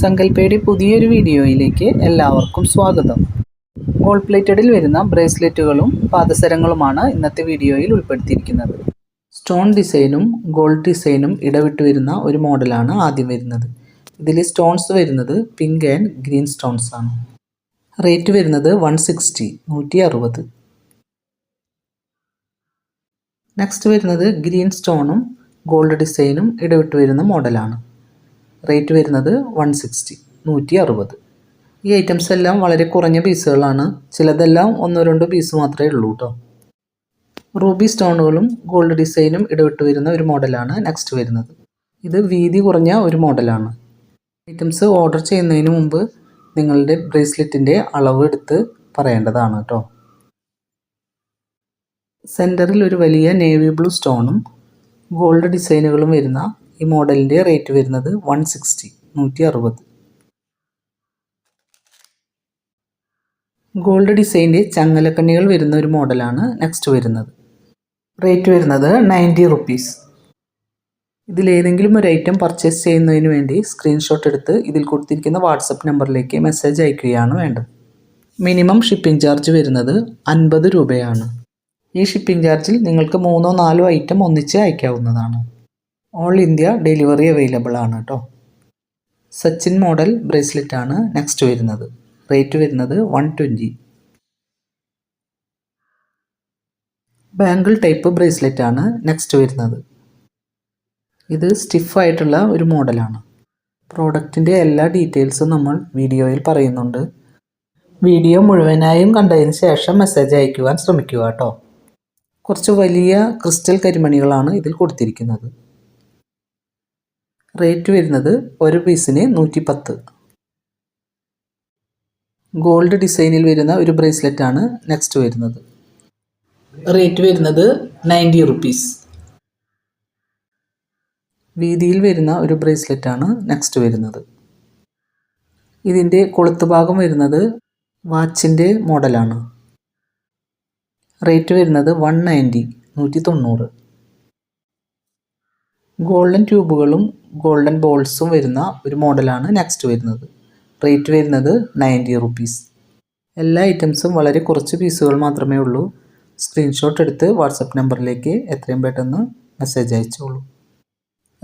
സങ്കല്പയുടെ പുതിയൊരു വീഡിയോയിലേക്ക് എല്ലാവർക്കും സ്വാഗതം. ഗോൾഡ് പ്ലേറ്റഡിൽ വരുന്ന ബ്രേസ്ലെറ്റുകളും പാദസരങ്ങളുമാണ് ഇന്നത്തെ വീഡിയോയിൽ ഉൾപ്പെടുത്തിയിരിക്കുന്നത്. സ്റ്റോൺ ഡിസൈനും ഗോൾഡ് ഡിസൈനും ഇടവിട്ട് വരുന്ന ഒരു മോഡലാണ് ആദ്യം വരുന്നത്. ഇതിൽ സ്റ്റോൺസ് വരുന്നത് പിങ്ക് ആൻഡ് ഗ്രീൻ സ്റ്റോൺസ് ആണ്. റേറ്റ് വരുന്നത് വൺ സിക്സ്റ്റി നൂറ്റി അറുപത് നെക്സ്റ്റ് വരുന്നത് ഗ്രീൻ സ്റ്റോണും ഗോൾഡ് ഡിസൈനും ഇടവിട്ട് വരുന്ന മോഡലാണ്. റേറ്റ് വരുന്നത് വൺ സിക്സ്റ്റി നൂറ്റി അറുപത് ഈ ഐറ്റംസ് എല്ലാം വളരെ കുറഞ്ഞ പീസുകളാണ് ചിലതെല്ലാം ഒന്നോ രണ്ടോ പീസ് മാത്രമേ ഉള്ളൂ കേട്ടോ റൂബി സ്റ്റോണുകളും ഗോൾഡ് ഡിസൈനും ഇടവിട്ട് വരുന്ന ഒരു മോഡലാണ് നെക്സ്റ്റ് വരുന്നത്. ഇത് വീതി കുറഞ്ഞ ഒരു മോഡലാണ് ഐറ്റംസ് ഓർഡർ ചെയ്യുന്നതിന് മുമ്പ് നിങ്ങളുടെ ബ്രേസ്ലെറ്റിന്റെ അളവ് എടുത്ത് പറയേണ്ടതാണ് കേട്ടോ സെന്ററിൽ ഒരു വലിയ നേവി ബ്ലൂ സ്റ്റോണും ഗോൾഡ് ഡിസൈനുകളും വരുന്ന ഈ മോഡലിന്റെ റേറ്റ് വരുന്നത് വൺ സിക്സ്റ്റി നൂറ്റി അറുപത് ഗോൾഡ് ഡിസൈന്റെ ചങ്ങലക്കണ്ണികൾ വരുന്ന ഒരു മോഡലാണ് നെക്സ്റ്റ് വരുന്നത്. റേറ്റ് വരുന്നത് നയന്റി റുപ്പീസ്. ഇതിലേതെങ്കിലും ഒരു ഐറ്റം പർച്ചേസ് ചെയ്യുന്നതിന് വേണ്ടി സ്ക്രീൻഷോട്ട് എടുത്ത് ഇതിൽ കൊടുത്തിരിക്കുന്ന വാട്സപ്പ് നമ്പറിലേക്ക് മെസ്സേജ് അയക്കുകയാണ് വേണ്ടത്. മിനിമം ഷിപ്പിംഗ് ചാർജ് വരുന്നത് അൻപത് രൂപയാണ്. ഈ ഷിപ്പിംഗ് ചാർജിൽ നിങ്ങൾക്ക് മൂന്നോ നാലോ ഐറ്റം ഒന്നിച്ച് അയക്കാവുന്നതാണ്. ഓൾ ഇന്ത്യ ഡെലിവറി അവൈലബിൾ ആണ് കേട്ടോ സച്ചിൻ മോഡൽ ബ്രേസ്ലെറ്റ് ആണ് നെക്സ്റ്റ് വരുന്നത്. റേറ്റ് വരുന്നത് one twenty bangle type bracelet ആണ് നെക്സ്റ്റ് വരുന്നത്. ഇത് സ്റ്റിഫായിട്ടുള്ള ഒരു മോഡലാണ് പ്രോഡക്റ്റിന്റെ എല്ലാ ഡീറ്റെയിൽസും നമ്മൾ വീഡിയോയിൽ പറയുന്നുണ്ട്. വീഡിയോ മുഴുവനായും കണ്ടതിന് ശേഷം മെസ്സേജ് അയക്കുവാൻ ശ്രമിക്കുക കേട്ടോ കുറച്ച് വലിയ ക്രിസ്റ്റൽ കരിമണികളാണ് ഇതിൽ കൊടുത്തിരിക്കുന്നത്. റേറ്റ് വരുന്നത് ഒരു പീസിന് നൂറ്റി പത്ത് ഗോൾഡ് ഡിസൈനിൽ വരുന്ന ഒരു ബ്രേസ്ലെറ്റ് ആണ് നെക്സ്റ്റ് വരുന്നത്. റേറ്റ് വരുന്നത് നയന്റി റുപ്പീസ് വീതിയിൽ വരുന്ന ഒരു ബ്രേസ്ലെറ്റ് ആണ് നെക്സ്റ്റ് വരുന്നത്. ഇതിന്റെ കൊളുത്ത് ഭാഗം വരുന്നത് വാച്ചിന്റെ മോഡലാണ് റേറ്റ് വരുന്നത് വൺ നയന്റി നൂറ്റി തൊണ്ണൂറ് ഗോൾഡൻ ട്യൂബുകളും ഗോൾഡൻ ബോൾസും വരുന്ന ഒരു മോഡലാണ് നെക്സ്റ്റ് വരുന്നത്. റേറ്റ് വരുന്നത് നയന്റി റുപ്പീസ് എല്ലാ ഐറ്റംസും വളരെ കുറച്ച് പീസുകൾ മാത്രമേ ഉള്ളൂ. സ്ക്രീൻഷോട്ട് എടുത്ത് വാട്സപ്പ് നമ്പറിലേക്ക് എത്രയും പെട്ടെന്ന് മെസ്സേജ് അയച്ചോളൂ.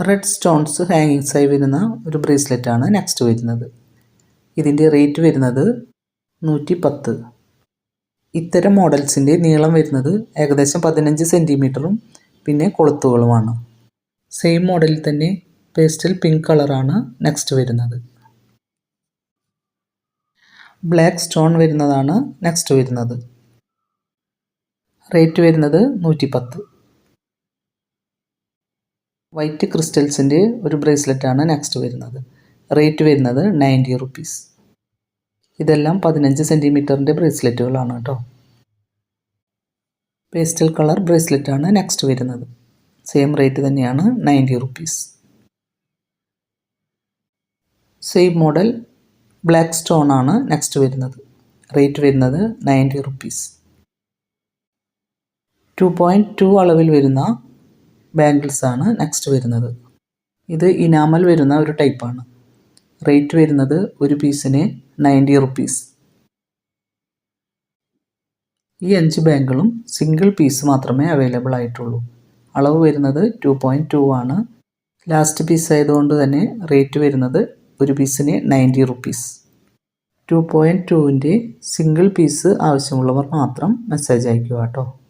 റെഡ് സ്റ്റോൺസ് ഹാങ്ങിങ്സായി വരുന്ന ഒരു ബ്രേസ്ലെറ്റ് ആണ് നെക്സ്റ്റ് വരുന്നത്. ഇതിന്റെ റേറ്റ് വരുന്നത് നൂറ്റി പത്ത് ഇത്തരം മോഡൽസിന്റെ നീളം വരുന്നത് ഏകദേശം പതിനഞ്ച് സെന്റിമീറ്ററും പിന്നെ കൊളുത്തുകളുമാണ്. സെയിം മോഡലിൽ തന്നെ പേസ്റ്റൽ പിങ്ക് കളറാണ് നെക്സ്റ്റ് വരുന്നത്. ബ്ലാക്ക് സ്റ്റോൺ വരുന്നതാണ് നെക്സ്റ്റ് വരുന്നത്. റേറ്റ് വരുന്നത് നൂറ്റി പത്ത് വൈറ്റ് ക്രിസ്റ്റൽസിന്റെ ഒരു ബ്രേസ്ലെറ്റാണ് നെക്സ്റ്റ് വരുന്നത്. റേറ്റ് വരുന്നത് നയന്റി റുപ്പീസ് ഇതെല്ലാം പതിനഞ്ച് സെന്റിമീറ്ററിന്റെ ബ്രേസ്ലെറ്റുകളാണ് കേട്ടോ. പേസ്റ്റൽ കളർ ബ്രേസ്ലെറ്റാണ് നെക്സ്റ്റ് വരുന്നത്. സെയിം റേറ്റ് തന്നെയാണ് ninety rupees same model black stone ആണ് നെക്സ്റ്റ് വരുന്നത്. റേറ്റ് വരുന്നത് ninety rupees two point two അളവിൽ വരുന്ന ബാംഗിൾസ് ആണ് നെക്സ്റ്റ് വരുന്നത്. ഇത് ഇനാമൽ വരുന്ന ഒരു ടൈപ്പാണ് റേറ്റ് വരുന്നത് ഒരു പീസിന് നയന്റി റുപ്പീസ് ഈ അഞ്ച് ബാങ്കുകളും സിംഗിൾ പീസ് മാത്രമേ അവൈലബിൾ ആയിട്ടുള്ളൂ. അളവ് വരുന്നത് ടു പോയിന്റ് ടു ആണ്. ലാസ്റ്റ് പീസ് ആയതുകൊണ്ട് തന്നെ റേറ്റ് വരുന്നത് ഒരു പീസിന് നയന്റി റുപ്പീസ്. ടു പോയിന്റ് ടുവിന്റെ സിംഗിൾ പീസ് ആവശ്യമുള്ളവർ മാത്രം മെസ്സേജ് അയക്കുക കേട്ടോ.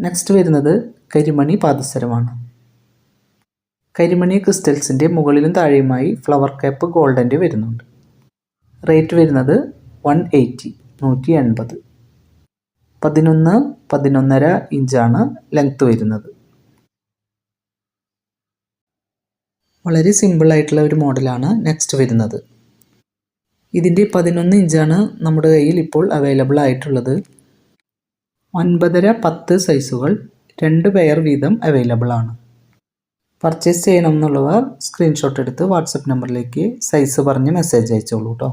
നെക്സ്റ്റ് വരുന്നത് കരിമണി പാദസരമാണ്. കരിമണി ക്രിസ്റ്റൽസിന്റെ മുകളിലും താഴെയുമായി ഫ്ലവർ ക്യാപ്പ് ഗോൾഡന്റെ വരുന്നുണ്ട്. റേറ്റ് വരുന്നത് വൺ എയ്റ്റി നൂറ്റി എൺപത്. പതിനൊന്ന് പതിനൊന്നര ഇഞ്ചാണ് ലെങ്ത്ത് വരുന്നത്. വളരെ സിമ്പിൾ ആയിട്ടുള്ള ഒരു മോഡലാണ് നെക്സ്റ്റ് വരുന്നത്. ഇതിന്റെ പതിനൊന്ന് ഇഞ്ചാണ് നമ്മുടെ കയ്യിൽ ഇപ്പോൾ അവൈലബിൾ ആയിട്ടുള്ളത്. ഒൻപതര പത്ത് സൈസുകൾ രണ്ട് പെയർ വീതം അവൈലബിൾ ആണ്. പർച്ചേസ് ചെയ്യണം എന്നുള്ളവർ സ്ക്രീൻഷോട്ട് എടുത്ത് വാട്സപ്പ് നമ്പറിലേക്ക് സൈസ് പറഞ്ഞ് മെസ്സേജ് അയച്ചോളൂ കേട്ടോ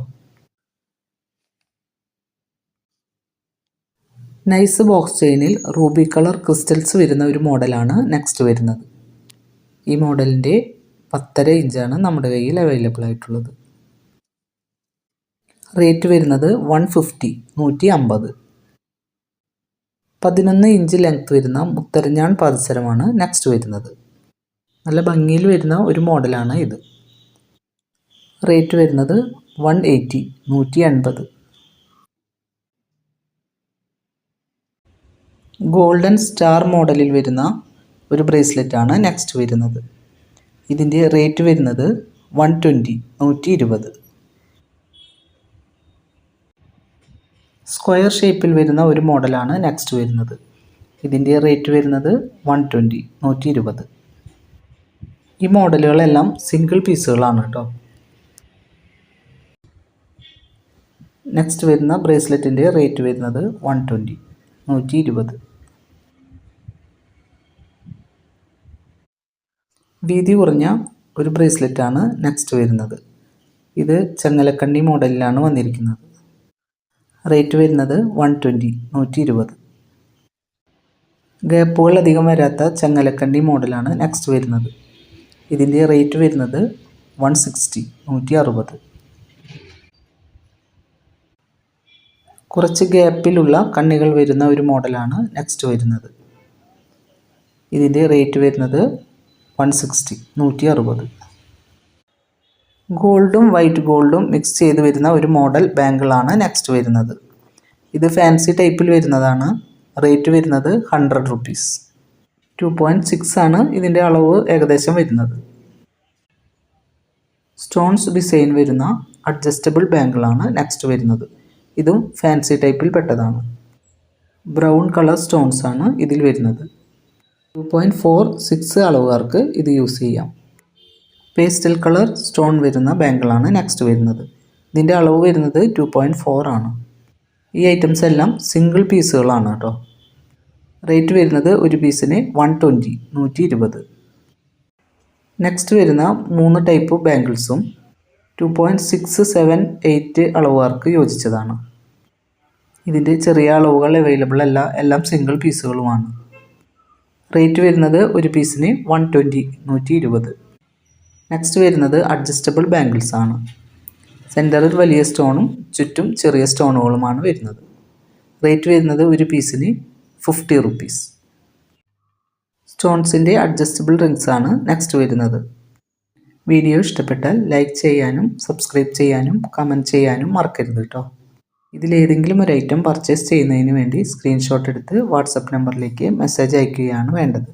നൈസ് ബോക്സ് ചെയിനിൽ റൂബി കളർ ക്രിസ്റ്റൽസ് വരുന്ന ഒരു മോഡലാണ് നെക്സ്റ്റ് വരുന്നത്. ഈ മോഡലിന്റെ പത്തര ഇഞ്ചാണ് നമ്മുടെ കയ്യിൽ അവൈലബിൾ ആയിട്ടുള്ളത്. റേറ്റ് വരുന്നത് വൺ ഫിഫ്റ്റി നൂറ്റി അമ്പത് പതിനൊന്ന് ഇഞ്ച് ലെങ്ത് വരുന്ന മുത്തരഞ്ഞാൺ പാദസരമാണ് നെക്സ്റ്റ് വരുന്നത്. നല്ല ഭംഗിയിൽ വരുന്ന ഒരു മോഡലാണ് ഇത്. റേറ്റ് വരുന്നത് വൺ എയ്റ്റി നൂറ്റി എൺപത് ഗോൾഡൻ സ്റ്റാർ മോഡലിൽ വരുന്ന ഒരു ബ്രേസ്ലെറ്റാണ് നെക്സ്റ്റ് വരുന്നത്. ഇതിന്റെ റേറ്റ് വരുന്നത് വൺ ട്വന്റി നൂറ്റി ഇരുപത് സ്ക്വയർ ഷേപ്പിൽ വരുന്ന ഒരു മോഡലാണ് നെക്സ്റ്റ് വരുന്നത്. ഇതിന്റെ റേറ്റ് വരുന്നത് വൺ ട്വന്റി നൂറ്റി ഇരുപത് ഈ മോഡലുകളെല്ലാം സിംഗിൾ പീസുകളാണ് കേട്ടോ. നെക്സ്റ്റ് വരുന്ന ബ്രേസ്ലെറ്റിന്റെ റേറ്റ് വരുന്നത് വൺ ട്വന്റി നൂറ്റി ഇരുപത് വീതി കുറഞ്ഞ ഒരു ബ്രേസ്ലെറ്റാണ് നെക്സ്റ്റ് വരുന്നത്. ഇത് ചങ്ങലക്കണ്ണി മോഡലിലാണ് വന്നിരിക്കുന്നത്. റേറ്റ് വരുന്നത് വൺ ട്വന്റി നൂറ്റി ഇരുപത് ഗ്യാപ്പുകൾ അധികം വരാത്ത ചങ്ങലക്കണ്ണി മോഡലാണ് നെക്സ്റ്റ് വരുന്നത്. ഇതിന്റെ റേറ്റ് വരുന്നത് വൺ സിക്സ്റ്റി നൂറ്റി അറുപത് കുറച്ച് ഗ്യാപ്പിലുള്ള കണ്ണികൾ വരുന്ന ഒരു മോഡലാണ് നെക്സ്റ്റ് വരുന്നത്. ഇതിന്റെ റേറ്റ് വരുന്നത് വൺ സിക്സ്റ്റി നൂറ്റി അറുപത് ഗോൾഡും വൈറ്റ് ഗോൾഡും മിക്സ് ചെയ്ത് വരുന്ന ഒരു മോഡൽ ബാങ്കിളാണ് നെക്സ്റ്റ് വരുന്നത്. ഇത് ഫാൻസി ടൈപ്പിൽ വരുന്നതാണ്. റേറ്റ് വരുന്നത് hundred rupees two point six ആണ് ഇതിന്റെ അളവ് ഏകദേശം വരുന്നത്. സ്റ്റോൺസ് ഡിസൈൻ വരുന്ന അഡ്ജസ്റ്റബിൾ ബാങ്കിളാണ് നെക്സ്റ്റ് വരുന്നത്. ഇതും ഫാൻസി ടൈപ്പിൽ പെട്ടതാണ്. ബ്രൗൺ കളർ സ്റ്റോൺസ് ആണ് ഇതിൽ വരുന്നത്. ടു പോയിന്റ് ഫോർ സിക്സ് അളവുകാർക്ക് ഇത് യൂസ് ചെയ്യാം. പേസ്റ്റൽ കളർ സ്റ്റോൺ വരുന്ന ബാങ്കിളാണ് നെക്സ്റ്റ് വരുന്നത്. ഇതിന്റെ അളവ് വരുന്നത് ടു പോയിന്റ് ഫോർ ആണ്. ഈ ഐറ്റംസ് എല്ലാം സിംഗിൾ പീസുകളാണ് കേട്ടോ. റേറ്റ് വരുന്നത് ഒരു പീസിന് വൺ ട്വന്റി നൂറ്റി ഇരുപത് നെക്സ്റ്റ് വരുന്ന മൂന്ന് type ബാങ്കിൾസും two point six seven eight അളവുകാർക്ക് യോജിച്ചതാണ്. ഇതിന്റെ ചെറിയ അളവുകൾ അവൈലബിൾ അല്ല എല്ലാം സിംഗിൾ പീസുകളുമാണ് റേറ്റ് വരുന്നത് ഒരു പീസിന് വൺ ട്വന്റി നൂറ്റി ഇരുപത് നെക്സ്റ്റ് വരുന്നത് അഡ്ജസ്റ്റബിൾ ബാംഗിൾസ് ആണ്. സെന്ററിൽ വലിയ സ്റ്റോണും ചുറ്റും ചെറിയ സ്റ്റോണുകളുമാണ് വരുന്നത്. റേറ്റ് വരുന്നത് ഒരു പീസിന് ഫിഫ്റ്റി റുപ്പീസ് സ്റ്റോൺസിന്റെ അഡ്ജസ്റ്റബിൾ റിങ്സ് ആണ് നെക്സ്റ്റ് വരുന്നത്. വീഡിയോ ഇഷ്ടപ്പെട്ടാൽ ലൈക്ക് ചെയ്യാനും സബ്സ്ക്രൈബ് ചെയ്യാനും കമന്റ് ചെയ്യാനും മറക്കരുത് കേട്ടോ ഇതിലേതെങ്കിലും ഒരു ഐറ്റം പർച്ചേസ് ചെയ്യുന്നതിന് വേണ്ടി സ്ക്രീൻഷോട്ട് എടുത്ത് വാട്സപ്പ് നമ്പറിലേക്ക് മെസ്സേജ് അയക്കുകയാണ് വേണ്ടത്.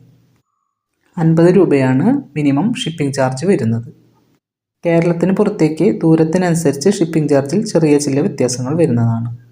അൻപത് രൂപയാണ് മിനിമം ഷിപ്പിംഗ് ചാർജ് വരുന്നത്. കേരളത്തിന് പുറത്തേക്ക് ദൂരത്തിനനുസരിച്ച് ഷിപ്പിംഗ് ചാർജിൽ ചെറിയ ചില വ്യത്യാസങ്ങൾ വരുന്നതാണ്.